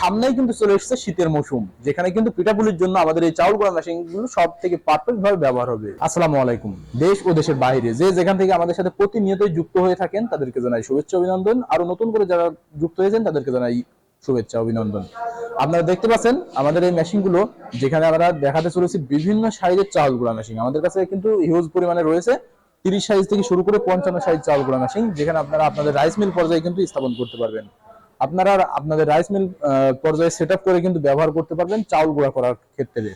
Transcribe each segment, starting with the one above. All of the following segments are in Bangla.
সামনেই কিন্তু চলে এসেছে শীতের মৌসুম, যেখানে কিন্তু পিঠাপুলির জন্য আমাদের এই চাউল গুঁড়া মেশিনগুলো সব থেকে পারফেক্ট ভাবে ব্যবহার হবে। আসসালামু আলাইকুম। দেশ ও দেশের বাইরে যে যেখান থেকে আমাদের সাথে প্রতিনিয়তই যুক্ত হয়ে থাকেন, তাদেরকে জানাই শুভেচ্ছা, অভিনন্দন। আরও নতুন করে যারা যুক্ত হয়েছেন, তাদেরকে জানাই শুভেচ্ছা, অভিনন্দন। আপনারা দেখতে পাচ্ছেন, আমাদের এই মেশিনগুলো, যেখানে আমরা দেখাতে চলেছি বিভিন্ন সাইজের চাউল গুঁড়া মেশিন আমাদের কাছে কিন্তু হিউজ পরিমাণে রয়েছে তিরিশ সাইজ থেকে শুরু করে পঞ্চান্ন সাইজ চাউল গুঁড়া মেশিন যেখানে আপনারা আপনাদের রাইস মিল পর্যায়ে কিন্তু স্থাপন করতে পারবেন। আপনারা আপনাদের রাইস মিল পর্যায়ে সেট করে কিন্তু ব্যবহার করতে পারবেন চাউল গুঁড়া করার ক্ষেত্রে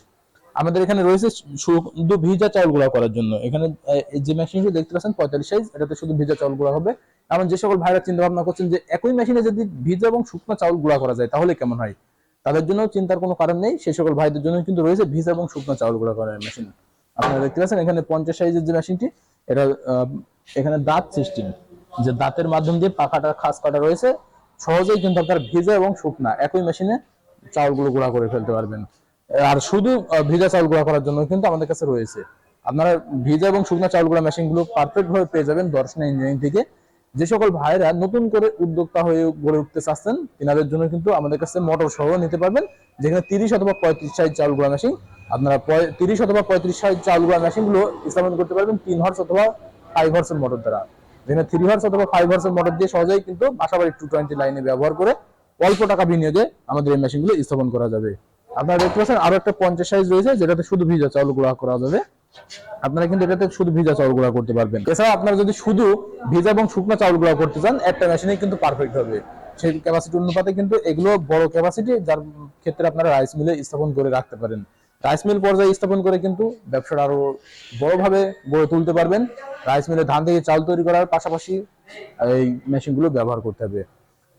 আমাদের এখানে রয়েছে শুধু ভিজা চাউল গুঁড়া করার জন্য। এখানে যে মেশিনটি দেখতে পাচ্ছেন, পঁয়তাল্লিশ সাইজ এটাতে শুধু ভিজা চাউল গুঁড়া হবে। এমন যে সকল ভাইরা চিন্তা ভাবনা করছেন যে একই মেশিনে যদি ভিজা এবং শুকনো চাউল গুঁড়া করা যায়, তাহলে কেমন হয়? তাদের জন্য চিন্তার কোনো কারণ নেই। সেই সকল ভাইদের জন্য কিন্তু রয়েছে ভিজা এবং শুকনো চাউল গুঁড়া করার মেশিন আপনারা দেখতে পাচ্ছেন এখানে পঞ্চাশ সাইজের যে মেশিনটি এটা এখানে দাঁত সিস্টেম যে দাঁতের মাধ্যম দিয়ে পাখাটা, খাস কাটা রয়েছে। সহজেই কিন্তু আপনার ভিজা এবং শুকনা একই মেশিনে চাউলগুলো গুঁড়া করে ফেলতে পারবেন। আর শুধু ভিজা চাউল গুঁড়া করার জন্য কিন্তু আমাদের কাছে রয়েছে। আপনারা ভিজা এবং শুকনা চাউল গুঁড়া মেশিনগুলো পারফেক্ট ভাবে পেয়ে যাবেন দর্শনা ইঞ্জিনিয়ারিং থেকে। যে সকল ভাইরা নতুন করে উদ্যোক্তা হয়ে গড়ে উঠতে চাচ্ছেন, তিনাদের জন্য কিন্তু আমাদের কাছে মোটর সহ নিতে পারবেন। যেখানে তিরিশ অথবা পঁয়ত্রিশ সাইজ চাউল গুঁড়া মেশিন আপনারা তিরিশ অথবা পঁয়ত্রিশ সাইজ চাউল গুঁড়া মেশিনগুলো স্থাপন করতে পারবেন তিন হর্স অথবা ফাইভ হর্সের মোটর দ্বারা। থ্রি অথবা ফাইভ মোটর দিয়ে সহজেই কিন্তু টু টোয়েন্টি লাইনে ব্যবহার করে অল্প টাকা বিনিয়োগে আমাদের এই মেশিনগুলো স্থাপন করা যাবে। আপনারা দেখতে পাচ্ছেন আরও একটা পঞ্চাশ সাইজ রয়েছে, যেটাতে শুধু ভিজা চাউল গুঁড়া করা যাবে। আপনারা কিন্তু এটাতে শুধু ভিজা চাউল গুঁড়া করতে পারবেন। এছাড়া আপনারা যদি শুধু ভিজা এবং শুকনো চাউল গুঁড়া করতে চান, একটা মেশিনে কিন্তু পারফেক্ট হবে। সেই ক্যাপাসিটি অনুপাতে কিন্তু এগুলো বড় ক্যাপাসিটি যার ক্ষেত্রে আপনারা রাইস মিলে স্থাপন করে রাখতে পারেন। রাইস মিল পর্যায়ে স্থাপন করে কিন্তু ব্যবসাটা আরও বড়ভাবে গড়ে তুলতে পারবেন। রাইস মিলে ধান থেকে চাল তৈরি করার পাশাপাশি এই মেশিনগুলো ব্যবহার করতে হবে।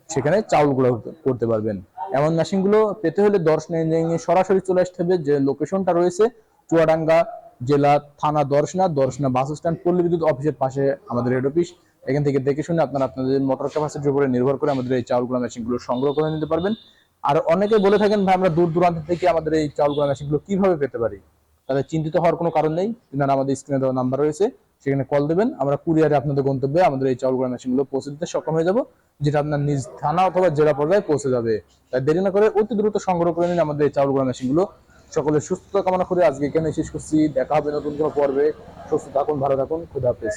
সেখানে চাউলগুলো করতে পারবেন। এমন মেশিনগুলো পেতে হলে দর্শন ইঞ্জিনিয়ারিং সরাসরি চলে আসতে হবে। যে লোকেশনটা রয়েছে, চুয়াডাঙ্গা জেলা থানা দর্শনা দর্শনা বাস স্ট্যান্ড পল্লী বিদ্যুৎ অফিসের পাশে আমাদের হেড অফিস এখান থেকে দেখে শুনে আপনারা আপনাদের মোটর ক্যাপাসিটির উপরে নির্ভর করে আমাদের এই চাউলগুলো, মেশিনগুলো সংগ্রহ করে নিতে পারবেন। আর অনেকে বলে থাকেন, ভাই, আমরা দূর দূরান্ত থেকে আমাদের এই চাউলগুলো, মেশিনগুলো কীভাবে পেতে পারি? তাদের চিন্তিত হওয়ার কোনো কারণ নেই। আপনারা আমাদের স্ক্রিনে দেওয়া নাম্বার রয়েছে। সেখানে কল দেবেন। আমরা কুরিয়ারে আপনাদের গন্তব্যে আমাদের এই চাউলগুলো, মেশিনগুলো পৌঁছে দিতে সক্ষম হয়ে যাব, যেটা আপনার নিজ থানা অথবা জেলা পর্যায়ে পৌঁছে যাবে। তাই দেরি না করে অতি দ্রুত সংগ্রহ করে নিন আমাদের এই চাউলগুলো, মেশিনগুলো। সকলের সুস্থতা কামনা করে আজকে এখানে শেষ করছি। দেখা হবে নতুন কোনো পর্বে। সুস্থ থাকুন, ভালো থাকুন। খুদা হাফেজ।